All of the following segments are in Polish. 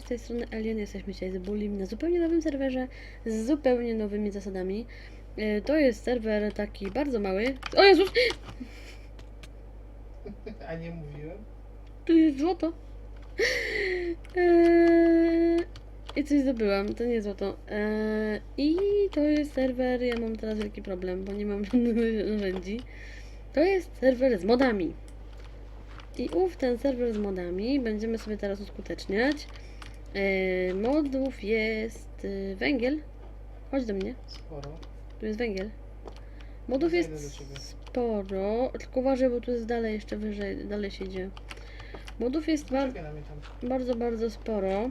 z tej strony Alien. Jesteśmy dzisiaj z Bulim na zupełnie nowym serwerze, z zupełnie nowymi zasadami. E, To jest serwer taki bardzo mały. O Jezus! A nie mówiłem? Tu jest złoto! Eee, I coś zdobyłam, to nie złoto. Eee, I to jest serwer, ja mam teraz wielki problem, bo nie mam żadnych narzędzi. To jest serwer z modami. I ów ten serwer z modami będziemy sobie teraz uskuteczniać. Eee, modów jest y, węgiel. Chodź do mnie, Sporo. tu jest węgiel. Modów Zajdę jest sporo, tylko uważaj, bo tu jest dalej, jeszcze wyżej, dalej się idzie. Modów jest tam. bardzo, bardzo sporo.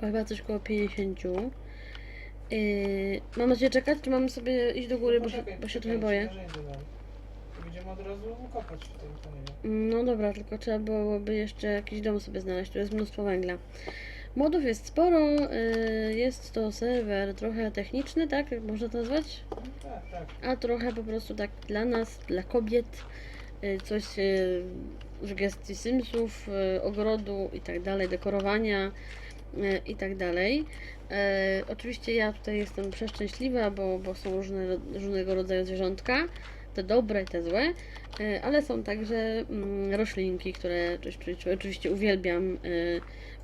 Chyba coś koło 50. Yy, mamy na ciebie czekać, czy mamy sobie iść do góry, bo się, bo się trochę boję? Będziemy od razu kopać w tym kamieniu. No dobra, tylko trzeba byłoby jeszcze jakiś dom sobie znaleźć, tu jest mnóstwo węgla. Modów jest sporo, yy, jest to serwer trochę techniczny, tak? Jak można to nazwać? No, tak, tak. A trochę po prostu tak dla nas, dla kobiet, yy, coś yy, z gestii Simsów, yy, ogrodu i tak dalej, dekorowania i tak dalej. E, oczywiście ja tutaj jestem przeszczęśliwa, bo, bo są różne, różnego rodzaju zwierzątka, te dobre i te złe, e, ale są także mm, roślinki, które oczywiście- uwielbiam e,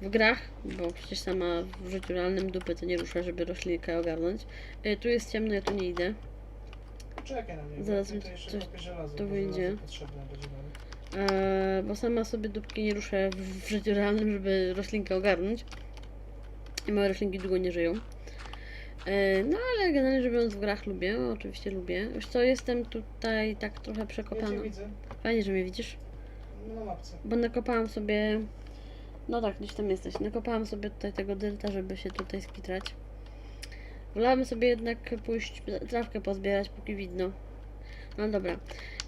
w grach, bo przecież sama w życiu realnym dupy to nie rusza, żeby roślinkę ogarnąć. E, tu jest ciemno, ja tu nie idę. Na mnie. Zaraz mi coś tu wyjdzie. bo sama sobie dupki nie ruszę w, w życiu realnym, żeby roślinkę ogarnąć. I moje roślinki długo nie żyją. E, no ale generalnie rzecz biorąc w grach lubię, oczywiście lubię. Już co, jestem tutaj tak trochę Ja cię przekopana. widzę. Fajnie, że mnie widzisz. No, na mapce. Bo nakopałam sobie... No tak, gdzieś tam jesteś. Nakopałam sobie tutaj tego dylta, żeby się tutaj skitrać. Wolałabym sobie jednak pójść trawkę pozbierać, póki widno. No dobra.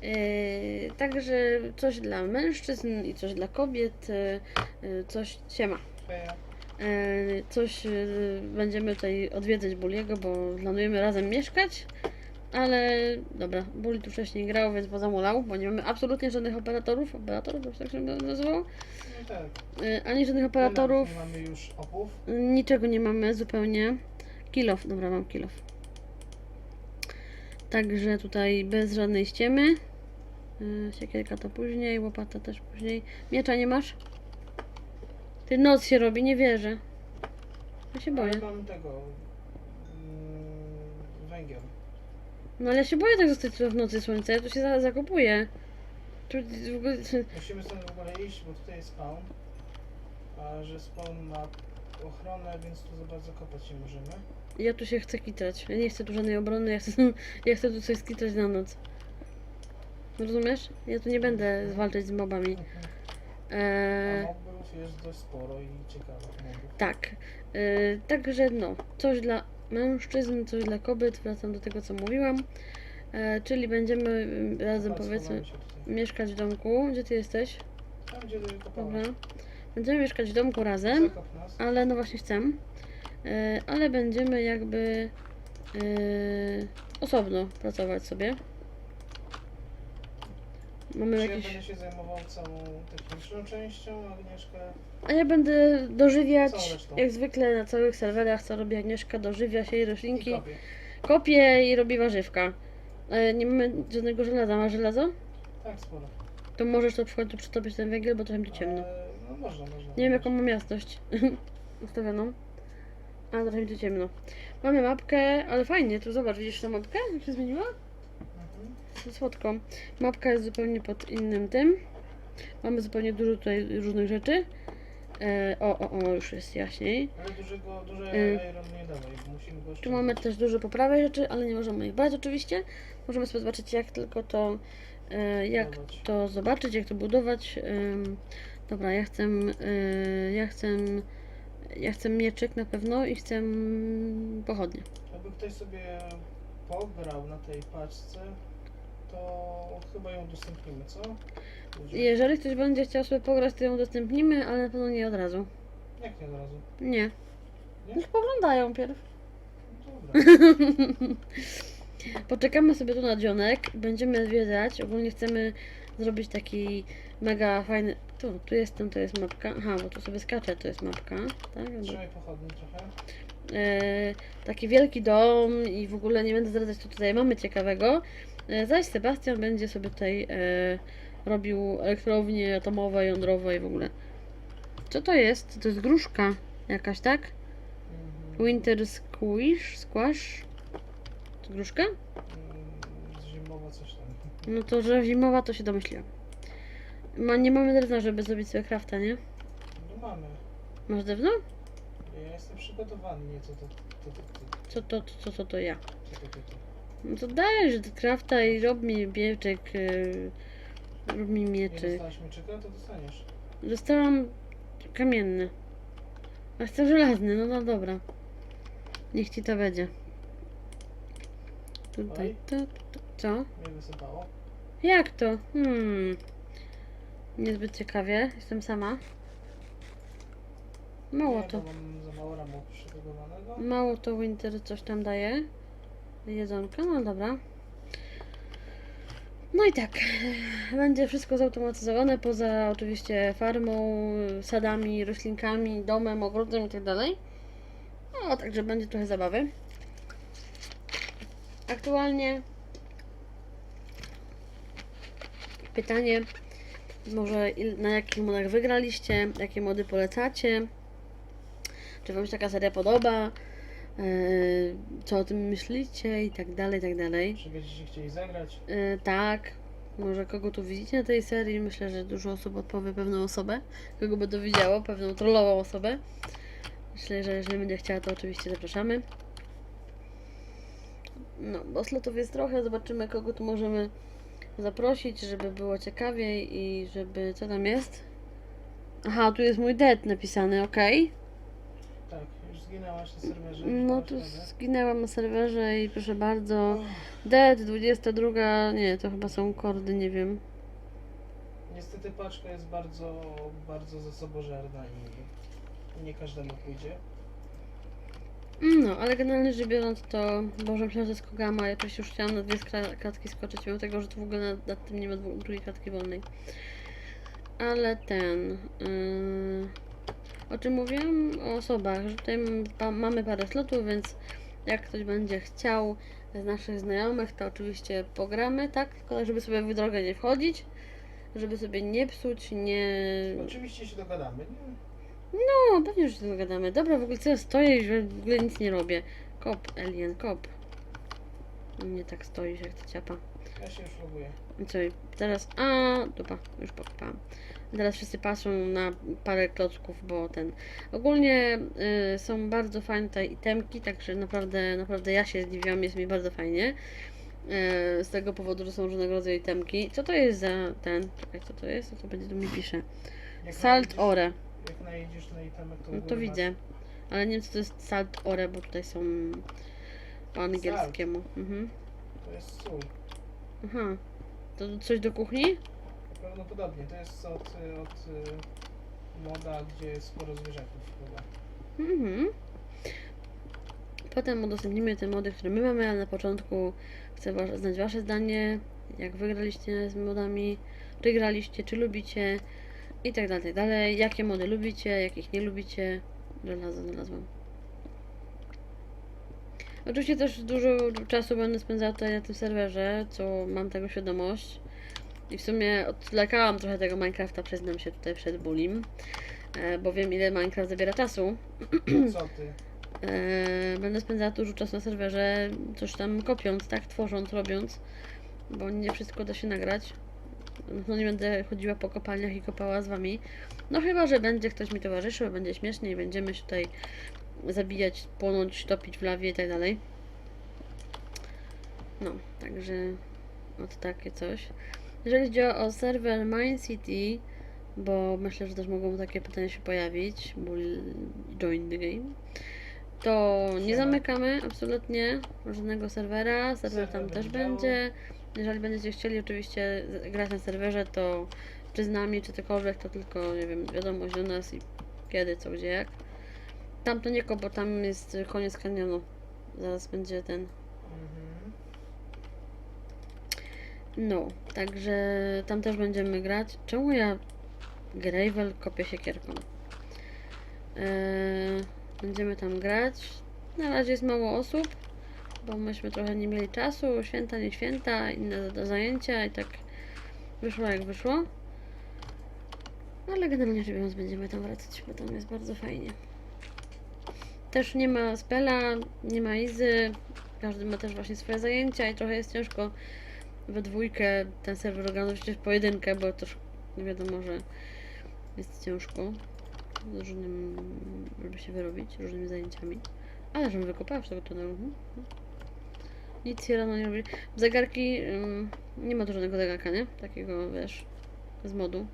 Yy, także coś dla mężczyzn i coś dla kobiet. Yy, coś... Siema. Feja. Yy, coś yy, będziemy tutaj odwiedzać Buliego, bo planujemy razem mieszkać. Ale dobra, Buli tu wcześniej grał, więc pozamulał, bo nie mamy absolutnie żadnych operatorów. Operatorów, to tak się nazywało? No tak. Yy, ani żadnych operatorów. Nie mamy już opów. Niczego nie mamy zupełnie. Kilof, dobra, mam kilof. Także tutaj bez żadnej ściemy. Siekierka to później, łopata też później. Miecza nie masz? Ty noc się robi, nie wierzę. Ja się boję. Ale mam tego... Mm, węgiel. No ale ja się boję tak zostać tu w nocy słońca, ja tu się za- zakopuję. Tu w ogóle... Musimy stąd w ogóle iść, bo tutaj jest spawn. A że spawn ma ochronę, więc tu za bardzo kopać nie możemy. Ja tu się chcę kitrać. Ja nie chcę tu żadnej obrony, ja chcę, ja chcę tu coś skitrać na noc. Rozumiesz? Ja tu nie będę walczyć z mobami. A Eee, jest dość sporo i ciekawych mobów. tak. Eee, także no, coś dla mężczyzn, coś dla kobiet. Wracam do tego, co mówiłam. Eee, czyli będziemy mm, razem, Patrz, powiedzmy, schowamy się tutaj. mieszkać w domku. Gdzie ty jesteś? Tam gdzie Dobra. Będziemy mieszkać w domku razem. Zakop nas. Ale no właśnie chcę. E, ale będziemy jakby e, osobno pracować sobie. Mamy Czy ja jakieś. będę się zajmował całą techniczną częścią, Agnieszka... A ja będę dożywiać, jak zwykle na całych serwerach, co robi Agnieszka, dożywia się jej I roślinki, kopie. kopie i robi warzywka. E, nie mamy żadnego żelaza. Masz żelazo? Tak, sporo. To możesz to w końcu przytopić ten węgiel, bo trochę tu ciemno. Ale, no można, można. Nie wiem jaką mam jasność ustawioną. A trochę tu ciemno. Mamy mapkę, ale fajnie, tu zobacz, widzisz tę mapkę? Jak się zmieniła? Słodko. Mapka jest zupełnie pod innym tym. Mamy zupełnie dużo tutaj różnych rzeczy. E, o, o, o, już jest jaśniej. Ale dużego, duże Y. iron nie musimy go Tu mamy też dużo poprawek rzeczy, ale nie możemy ich brać oczywiście. Możemy sobie zobaczyć jak tylko to, e, jak budować. to zobaczyć, jak to budować. Ym, dobra, ja chcę, y, ja chcę, ja chcę mieczyk na pewno i chcę pochodnie. Jakby ktoś sobie pograł na tej paczce, to chyba ją udostępnimy, co? Ludzie? Jeżeli ktoś będzie chciał sobie pograć, to ją udostępnimy, ale na pewno nie od razu. Jak nie od razu? Nie. Nie? Niech poglądają pierw. No Dobra. Poczekamy sobie tu na dzionek, będziemy zwiedzać. Ogólnie chcemy zrobić taki mega fajny. tu, tu jestem, to jest mapka. Aha, bo tu sobie skaczę, to jest mapka. Tak? Dobra. Trzymaj pochodnie trochę. E, taki wielki dom i w ogóle nie będę zdradzać, co tutaj mamy ciekawego. E, zaś Sebastian będzie sobie tutaj e, robił elektrownie atomowe, jądrowe i w ogóle. Co to jest? To jest gruszka jakaś, tak? Mhm. Winter squish? Squash? To gruszka? Mm, Zimowo coś tam. No to, że zimowa, to się domyśliłam. Ma, nie mamy drewna, żeby zrobić sobie crafta, nie? No mamy. Masz drewno? Ja jestem przygotowany nieco to, to, to, to, Co to, to, co, co to ja? to, to. No to dajesz crafta i rob mi mieczek. Yy, rób mi Nie mieczyk. dostałeś mieczyka, to dostaniesz. Dostałam kamienny. A chcę żelazny, no no dobra. Niech ci to będzie. Tutaj Oj. to, to, co? Mnie wysypało. Jak to? Hmm. Niezbyt ciekawie, jestem sama. Mało Nie, to. bo mam za mało ramu przygotowanego. Mało to Winter coś tam daje. Jedzonka, no dobra. No i tak, będzie wszystko zautomatyzowane, poza oczywiście farmą, sadami, roślinkami, domem, ogrodem i tak dalej. No, także będzie trochę zabawy. Aktualnie pytanie, może na jakich modach wygraliście, jakie mody polecacie, czy Wam się taka seria podoba, co o tym myślicie i tak dalej, i tak dalej. Czy będziecie chcieli zagrać? Yy, tak, może kogo tu widzicie na tej serii? Myślę, że dużo osób odpowie pewną osobę, kogo by to widziało, pewną trollową osobę. Myślę, że jeżeli będzie chciała, to oczywiście zapraszamy. No, bo slotów jest trochę, zobaczymy kogo tu możemy zaprosić, żeby było ciekawiej i żeby... co tam jest? Aha, tu jest mój dead napisany, okej. Zginęłaś na serwerze. No tu zginęłam na serwerze i proszę bardzo. Dead 22, nie, to chyba są kordy, nie wiem. Niestety paczka jest bardzo, bardzo zasobożerna i nie każdemu pójdzie. No, ale generalnie rzecz biorąc to, Boże, myślałam, że jest Kogama, ja przecież już chciałam na dwie kratki skoczyć, mimo tego, że tu w ogóle nad, nad tym nie ma drugiej kratki wolnej. Ale ten... Yy, o czym mówiłam? O osobach, że tutaj mamy parę slotów, więc jak ktoś będzie chciał z naszych znajomych, to oczywiście pogramy, tak? Tylko żeby sobie w drogę nie wchodzić, żeby sobie nie psuć, nie... Oczywiście się dogadamy. Nie? No, pewnie, że się dogadamy. Dobra, w ogóle co ja stoję i że w ogóle nic nie robię. Kop, Alien, kop. Nie tak stoisz jak ta ciapa. Ja się już loguję. I Co, teraz... A, dupa, już pokopałam. Teraz wszyscy patrzą na parę klocków, bo ten... Ogólnie y, są bardzo fajne tutaj itemki, także naprawdę, naprawdę ja się zdziwiłam, jest mi bardzo fajnie. Y, z tego powodu, że są różnego rodzaju itemki. Co to jest za ten... Czekaj, co to jest? Co to będzie tu mi pisze? Jak Salt ore. Jak najedziesz na itemek, to No to widzę. Ale nie wiem, co to jest salt ore, bo tutaj są po angielskiemu. Mhm. To jest sól. Aha. To coś do kuchni? Prawdopodobnie. To jest od, od y, moda, gdzie jest sporo zwierzaków chyba. Mhm. Potem udostępnimy te mody, które my mamy, ale na początku chcę znać Wasze zdanie, jak wygraliście z modami, czy graliście, czy lubicie i tak dalej, tak dalej. Jakie mody lubicie, jakich nie lubicie. Żelazo znalazłam. Oczywiście też dużo czasu będę spędzała tutaj na tym serwerze, co mam tego świadomość. I w sumie odlekałam trochę tego Minecrafta, przyznam się tutaj przed Bulim, e, bo wiem ile Minecraft zabiera czasu. Co ty? E, będę spędzała dużo czasu na serwerze, coś tam kopiąc, tak, tworząc, robiąc, bo nie wszystko da się nagrać. No nie będę chodziła po kopalniach i kopała z wami. No chyba, że będzie ktoś mi towarzyszył, będzie śmiesznie i będziemy się tutaj zabijać, płonąć, topić w lawie i tak dalej. No, także od takie coś. Jeżeli chodzi o serwer Mind City, bo myślę, że też mogą takie pytania się pojawić, bo join the game, to nie zamykamy absolutnie żadnego serwera. Serwer tam też będzie. Jeżeli będziecie chcieli oczywiście grać na serwerze, to czy z nami, czy cokolwiek, to tylko, nie wiem, wiadomość do nas i kiedy, co, gdzie, jak. Tam to nie bo tam jest koniec kanionu. Zaraz będzie ten Mhm. No, także tam też będziemy grać. Czemu ja Gravel kopie siekierką. Eee, będziemy tam grać. Na razie jest mało osób, bo myśmy trochę nie mieli czasu. Święta, nie święta, inne zajęcia i tak wyszło jak wyszło. Ale generalnie rzecz biorąc będziemy tam wracać, bo tam jest bardzo fajnie. Też nie ma spela, nie ma Izy. Każdy ma też właśnie swoje zajęcia i trochę jest ciężko we dwójkę ten serwer ogarnąć w pojedynkę, bo też nie wiadomo, że jest ciężko z różnym, żeby się wyrobić, różnymi zajęciami. Ale żebym wykopała z tego tunelu. mhm. Nic się rano nie robi. Zegarki, ym, nie ma tu żadnego zegarka, nie? Takiego, wiesz, z modu.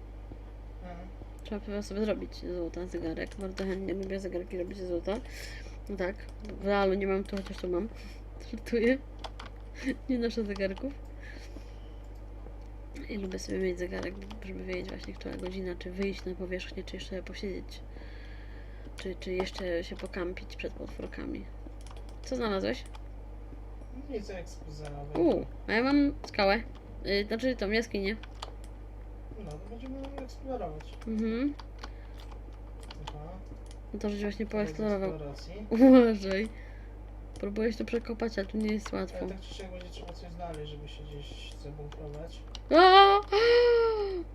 Mhm. Trzeba chyba sobie zrobić złota zegarek. Bardzo chętnie lubię zegarki robić ze złota. No tak, w realu nie mam tu, chociaż tu mam. Żartuję. Nie noszę zegarków. I lubię sobie mieć zegarek, żeby wiedzieć właśnie, która godzina, czy wyjść na powierzchnię, czy jeszcze posiedzieć. Czy, czy jeszcze się pokampić przed potworkami. Co znalazłeś? Nic jak spozorować. Uuu, a ja mam skałę. Yy, znaczy tą jaskinię. No, to będziemy eksplorować. Mhm. Aha. No to żeś właśnie poeksplorował. eksploracji. Uważaj. Próbuję to przekopać, ale tu nie jest łatwo. Ale tak czy siak będzie trzeba coś znaleźć, żeby się gdzieś zabunkrować.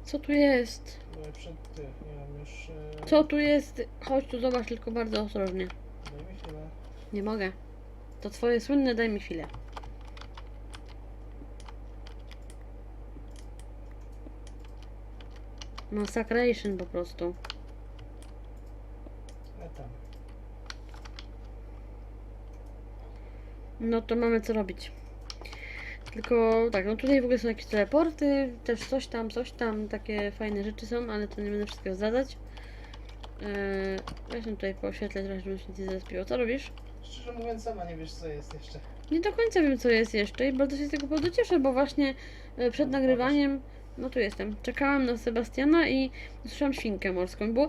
Co tu jest? Bo ja przed tych, nie wiem, już... E, Co tu jest? Chodź tu, zobacz tylko bardzo ostrożnie. Daj mi chwilę. Nie mogę. To twoje słynne, daj mi chwilę. Massacration po prostu. E, tam. No to mamy co robić. Tylko tak, no tutaj w ogóle są jakieś teleporty, też coś tam, coś tam, takie fajne rzeczy są, ale to nie będę wszystkiego zdradzać. Eee, weźmy tutaj po oświetlę trochę, żeby się nie zaspiło. Co robisz? Szczerze mówiąc, sama nie wiesz co jest jeszcze. Nie do końca wiem, co jest jeszcze i bardzo się z tego powodu cieszę, bo właśnie e, przed No, nagrywaniem, no tu jestem, czekałam na Sebastiana i usłyszałam świnkę morską i było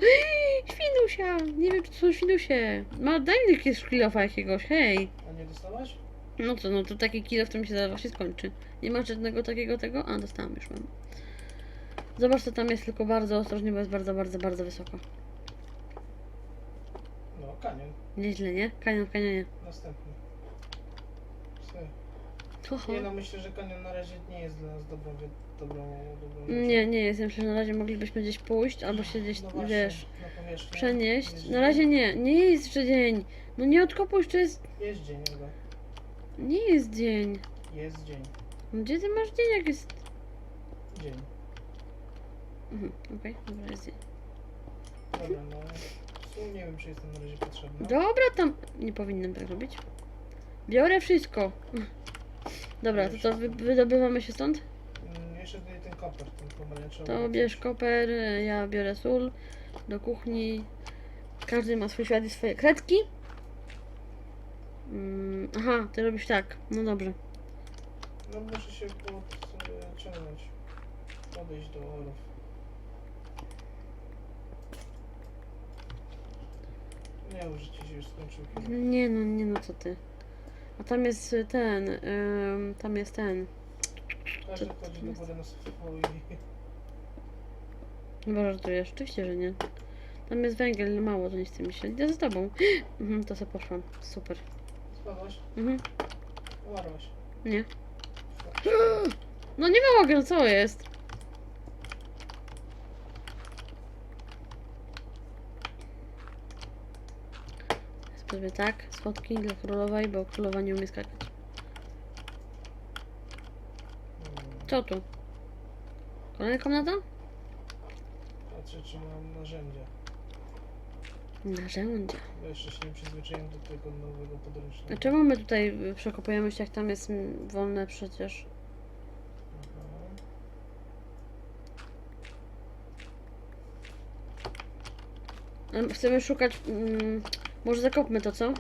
świnusia, nie wiem, czy to są świnusie. Ma, daj mi jakiegoś szkilofa jakiegoś, hej. A nie dostałaś? No co, no to taki kilo, w którym się zaraz właśnie skończy. Nie ma żadnego takiego tego? A, dostałam już mam. Zobacz, co tam jest, tylko bardzo ostrożnie, bo jest bardzo, bardzo, bardzo wysoko. No, kanion. Nieźle, nie? Kanion w kanionie. Następny. Psy. Nie no, myślę, że kanion na razie nie jest dla nas dobrą, wi- dobrą, dobrą. Nie, nie jest. Ja myślę, że na razie moglibyśmy gdzieś pójść, albo się gdzieś, no właśnie, wiesz, na powierzchnię. przenieść. Jest Na dzień. razie nie, nie jest jeszcze dzień. No nie odkopuj, jeszcze jest, Jest dzień, chyba. Nie jest dzień. Jest dzień. No Gdzie ty masz dzień, jak jest... Dzień. Mhm, okej, dobra, jest dzień. Dobra, no. W sumie nie wiem, czy jestem na razie potrzebna. Dobra, tam... Nie powinnam tak robić. Biorę wszystko. Dobra, to to wy, wydobywamy się stąd? Mm, jeszcze tutaj ten koper, ten pomarańczowy. To bierz koper, ja biorę sól do kuchni. Każdy ma swój świat i swoje kredki. Mm, aha, ty robisz tak. No dobrze. No muszę się podciągnąć. Podejść do orów. Nie, już ci się już skończył. Nie no, nie no, co ty. A tam jest y, ten, ym, tam jest ten. Każdy Co- wchodzi do jest? góry na swój... Chyba żartujesz, oczywiście, że nie. Tam jest węgiel, mało, to nie chce mi się. Idę z tobą. Mhm, to sobie poszłam. Super. Mhm, Umarłaś. nie. No nie mogę, co jest? Sobie tak, schodki dla królowej, bo królowa nie umie skakać. Co tu? Kolejna komnata? Patrzę, czy mam narzędzia. Narzędzia. Bo jeszcze się nie przyzwyczaiłem do tego nowego podręcznego. A czemu my tutaj y, przekopujemy się, jak tam jest wolne przecież? Aha. Chcemy szukać... Mm, może zakopmy to, co?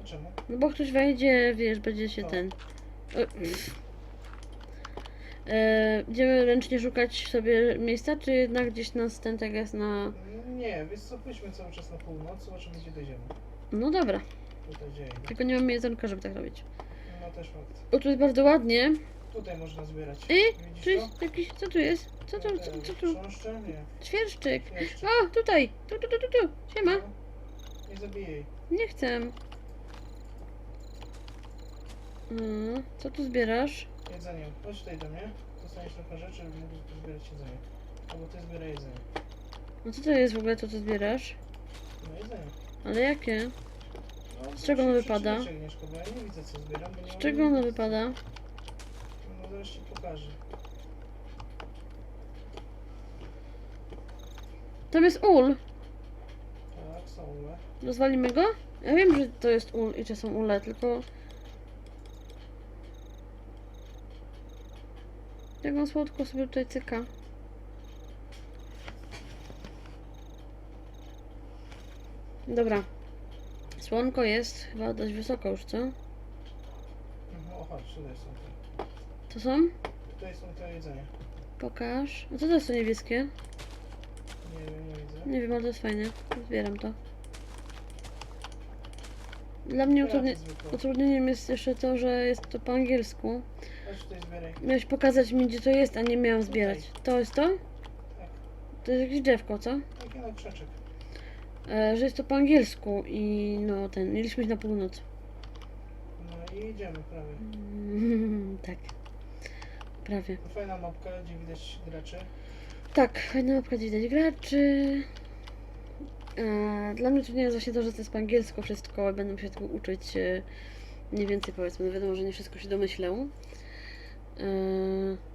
A czemu? No bo ktoś wejdzie, wiesz, będzie się ten... E, Będziemy ręcznie szukać sobie miejsca, czy jednak gdzieś nas ten tak jest na... Nie, więc co, pójdźmy cały czas na północ, zobaczymy gdzie dojdziemy. No dobra, Tutaj dzieje. tylko nie mamy jedzonka, żeby tak robić. No też fakt. O, tu jest bardzo ładnie. Tutaj można zbierać. I? Widzisz Tu jest jakiś, co tu jest? Co tu, co, co tu? Chrząszcze? Nie. Świerszczyk. Jeszcze. O, tutaj. Tu, tu, tu, tu, tu. Siema. No. Nie zabiję jej. Nie chcę. Mm, co tu zbierasz? Jedzenie. Chodź tutaj do mnie. Dostaniesz trochę rzeczy, żeby mógł zbierać jedzenie. Albo ty zbieraj jedzenie. No co to jest w ogóle to, co zbierasz? No jedzenie. Ale jakie? No, Z czego ono wypada? Agnieszko, bo ja nie widzę co zbieram, bo nie Z mam czego ono nic. wypada? No zaraz ci pokażę. Tam jest ul. Tak, są ule. Rozwalimy go? Ja wiem, że to jest ul i że są ule, tylko... Jak on słodko sobie tutaj cyka. Dobra. Słonko jest chyba dość wysoko już, co? Mhm, o chodź, tutaj są te. To są? Tutaj są te jedzenie. Pokaż. A co to jest to niebieskie? Nie wiem, nie widzę. Nie wiem, ale to jest fajne. Zbieram to. Dla mnie utrudni utrudnieniem jest jeszcze to, że jest to po angielsku. Chodź tutaj zbieraj. Miałeś pokazać mi, gdzie to jest, a nie miałam zbierać. To jest to? Tak. To jest jakieś drzewko, co? Taki no krzaczek. E, że jest to po angielsku i no ten, mieliśmy iść na północ. No i idziemy prawie. Mm, tak. Prawie. Fajna mapka, gdzie widać graczy. Tak, fajna mapka, gdzie widać graczy. E, dla mnie trudniej jest właśnie to, że to jest po angielsku wszystko, ale będę się tego uczyć e, mniej więcej powiedzmy. No wiadomo, że nie wszystko się domyślę. E,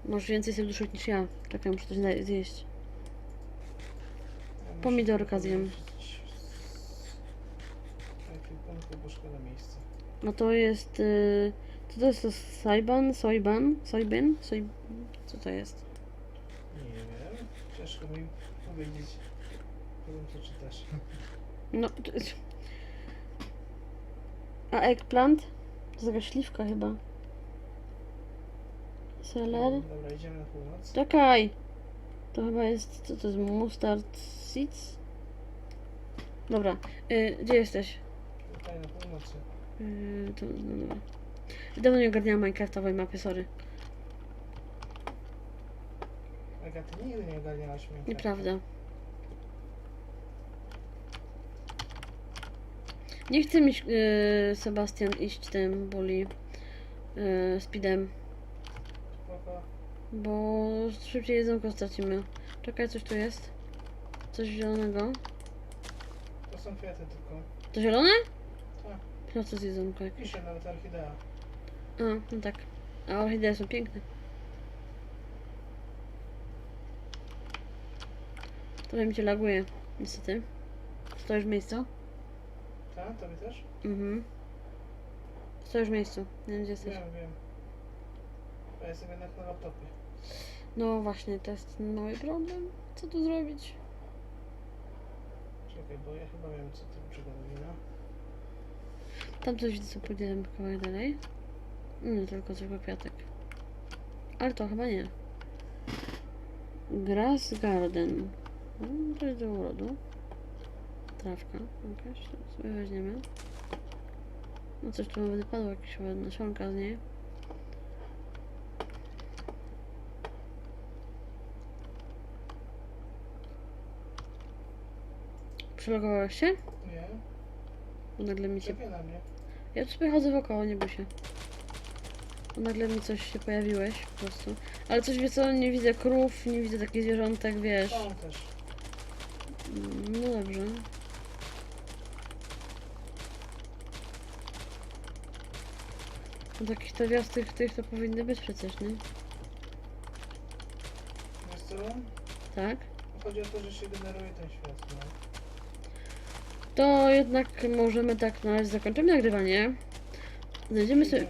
masz więcej serduszek niż ja. Czekaj, muszę coś zjeść. Pomidorka zjem. wrócić z ekwipunku, bo szkoda miejsca. No to jest. Y, co to jest to? Sojban? Sojben? Soj... Co to jest? Nie wiem. Ciężko mi powiedzieć. Którym to czytasz. No. To jest... A eggplant? To jest jakaś śliwka chyba. Seler? Dobra, idziemy na północ. Czekaj! To chyba jest. Co to jest? Mustard seeds? Dobra. Y, gdzie jesteś? Tutaj na północy. Y, to, no, dobra. Dawno nie ogarniałam Minecraftowej mapy, sorry. Aga, ty nigdy nie ogarniałaś mnie. Nieprawda. Nie chce mi yy, Sebastian iść tym bully yy, speedem, Spoko. bo szybciej jedzonko stracimy. Czekaj, coś tu jest? Coś zielonego? To są kwiaty tylko. To zielone? No to jest jedzonko jakieś. Pisze nawet orchidea. A, no tak. A orchidee są piękne. Trochę mi cię laguje, niestety. Stoisz w miejscu? Tak? Tobie też? Mhm. Stoisz w miejscu. Nie wiem, gdzie jesteś. Wiem, wiem. Ja jestem jednak na laptopie. No właśnie, to jest ten mały problem. Co tu zrobić? Czekaj, bo ja chyba wiem co ty przygotowina. Tam coś widzę, co pójdę kawałek dalej. Nie, tylko zwykły kwiatek. Ale to chyba nie. Grass Garden. No, to jest do urodu. Trawka jakaś, to sobie weźmiemy. No coś tu nawet wypadło, jakieś nasionka z niej. Przelogowałeś się? Bo nagle mi się. Ja tu sobie chodzę wokoło, nie bój się. Bo nagle mi coś się pojawiłeś po prostu. Ale coś wie co, nie widzę krów, nie widzę takich zwierzątek, wiesz. Są też. Mm, No dobrze. No takich to wiast tych, tych to powinny być przecież, nie? Wiesz co? Tak? Chodzi o to, że się generuje ten świat, no. To jednak możemy tak na razie zakończymy nagrywanie. Znajdziemy sobie,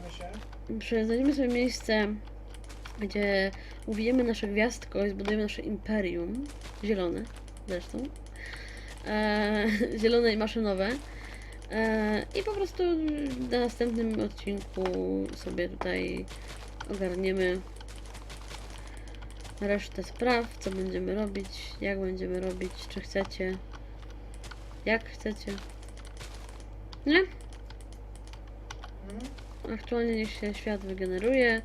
znajdziemy sobie miejsce, gdzie uwijemy nasze gwiazdko i zbudujemy nasze imperium. Zielone zresztą. E, zielone i maszynowe. E, I po prostu na następnym odcinku sobie tutaj ogarniemy resztę spraw, co będziemy robić, jak będziemy robić, czy chcecie, jak chcecie. Nie? Aktualnie niech się świat wygeneruje.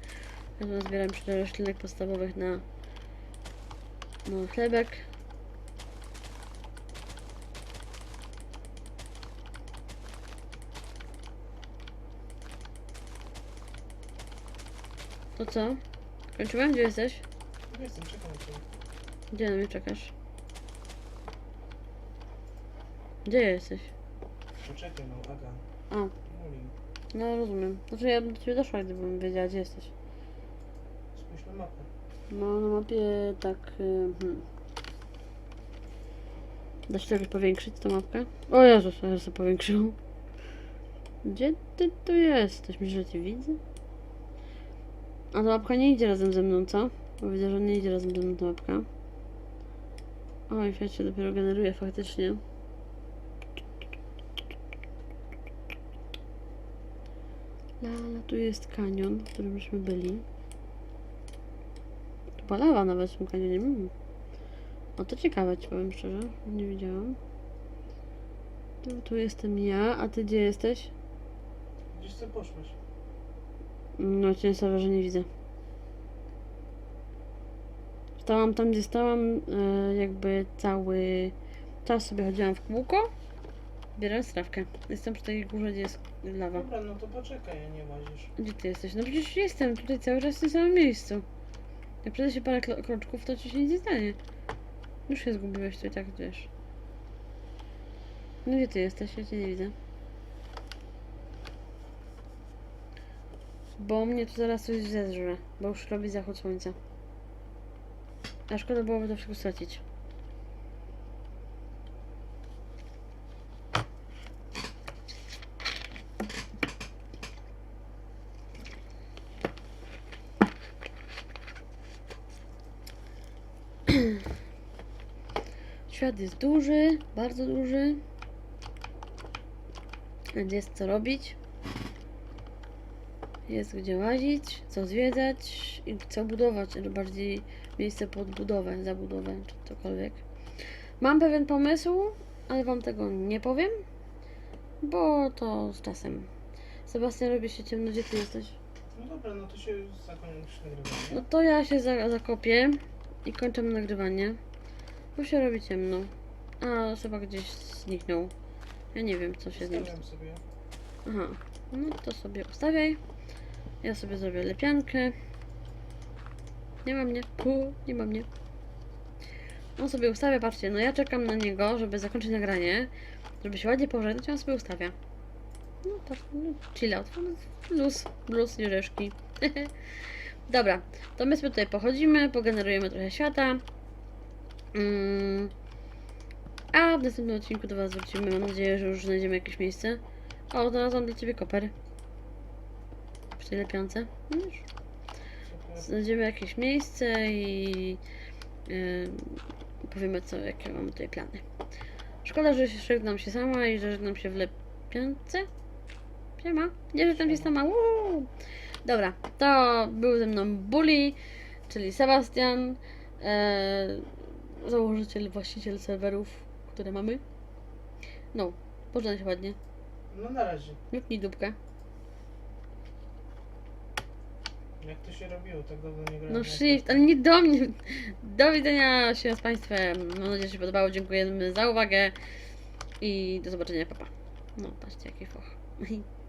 Ja nazbieram jeszcze roślinek podstawowych na, na chlebek. To co? Kończyłem? Gdzie jesteś? Jestem, czekam. Gdzie na mnie czekasz? Gdzie jesteś? Poczekaj, no, Aga. A, no rozumiem. Znaczy ja bym do ciebie doszła, gdybym wiedziała, gdzie jesteś. Spójrz na mapę. No, na mapie tak... y, Hmm. Da się jakoś powiększyć tą mapkę? O Jezus, ja sobie powiększył. Gdzie ty tu jesteś? Myślisz, że cię widzę? A ta mapka nie idzie razem ze mną, co? Bo widzę, że nie idzie razem ze mną ta mapka. Oj, świat się dopiero generuje faktycznie. Lala, tu jest kanion, w którym myśmy byli. Tu była lawa nawet w tym kanionie. Mm. O, to ciekawe, ci powiem szczerze. Nie widziałam. Tu, tu jestem ja, a ty gdzie jesteś? Gdzieś sobie poszłeś. No, cię sprawia, że nie widzę. Stałam tam, gdzie stałam, e, jakby cały czas sobie chodziłam w kółko. Bierając trawkę. Jestem przy tej górze, gdzie jest lawa. Dobra, no to poczekaj, a nie łazisz. Gdzie ty jesteś? No przecież jestem tutaj cały czas w tym samym miejscu. Jak przejdę się parę kroczków, to ci się nic nie stanie. Już się zgubiłeś, i tak wiesz. No gdzie ty jesteś? Ja cię nie widzę. Bo mnie tu zaraz coś zezrze, bo już robi zachód słońca. A szkoda byłoby to wszystko stracić. Świat jest duży, bardzo duży. Więc Jest co robić. Jest gdzie łazić, co zwiedzać i co budować. ale Bardziej miejsce pod budowę, zabudowę czy cokolwiek. Mam pewien pomysł, ale wam tego nie powiem, bo to z czasem. Sebastian, robi się ciemno, gdzie ty jesteś? No dobra, no to się zakończy nagrywanie. No to ja się za zakopię i kończę nagrywanie, bo się robi ciemno. A Seba gdzieś zniknął. Ja nie wiem, co się z nim sobie. Aha, no to sobie ustawiaj. Ja sobie zrobię lepiankę. Nie ma mnie. Pu, nie ma mnie. On sobie ustawia, patrzcie, no ja czekam na niego, żeby zakończyć nagranie, żeby się ładnie pożegnać, on sobie ustawia. No tak, no, chill out. Luz, nie orzeszki. Dobra, to my sobie tutaj pochodzimy, pogenerujemy trochę świata. Mm. A w następnym odcinku do Was wrócimy. Mam nadzieję, że już znajdziemy jakieś miejsce. O, znalazłam dla Ciebie koper. Przy tej lepiance. Znajdziemy jakieś miejsce i yy, powiemy co, jakie mamy tutaj plany. Szkoda, że się żegnam się sama i że żegnam się w lepiance. Siema. Nie żegnam się sama. Uuu. Dobra, to był ze mną Bully, czyli Sebastian, e, założyciel, właściciel serwerów, które mamy. No, pożegnaj się ładnie. No na razie. Luknij dupkę. Jak to się robiło, tak dawno nie grałem. No shift, ale nie do mnie. Do widzenia się z Państwem. Mam nadzieję, że się podobało. Dziękujemy za uwagę i do zobaczenia, papa. No, patrzcie, jaki foch.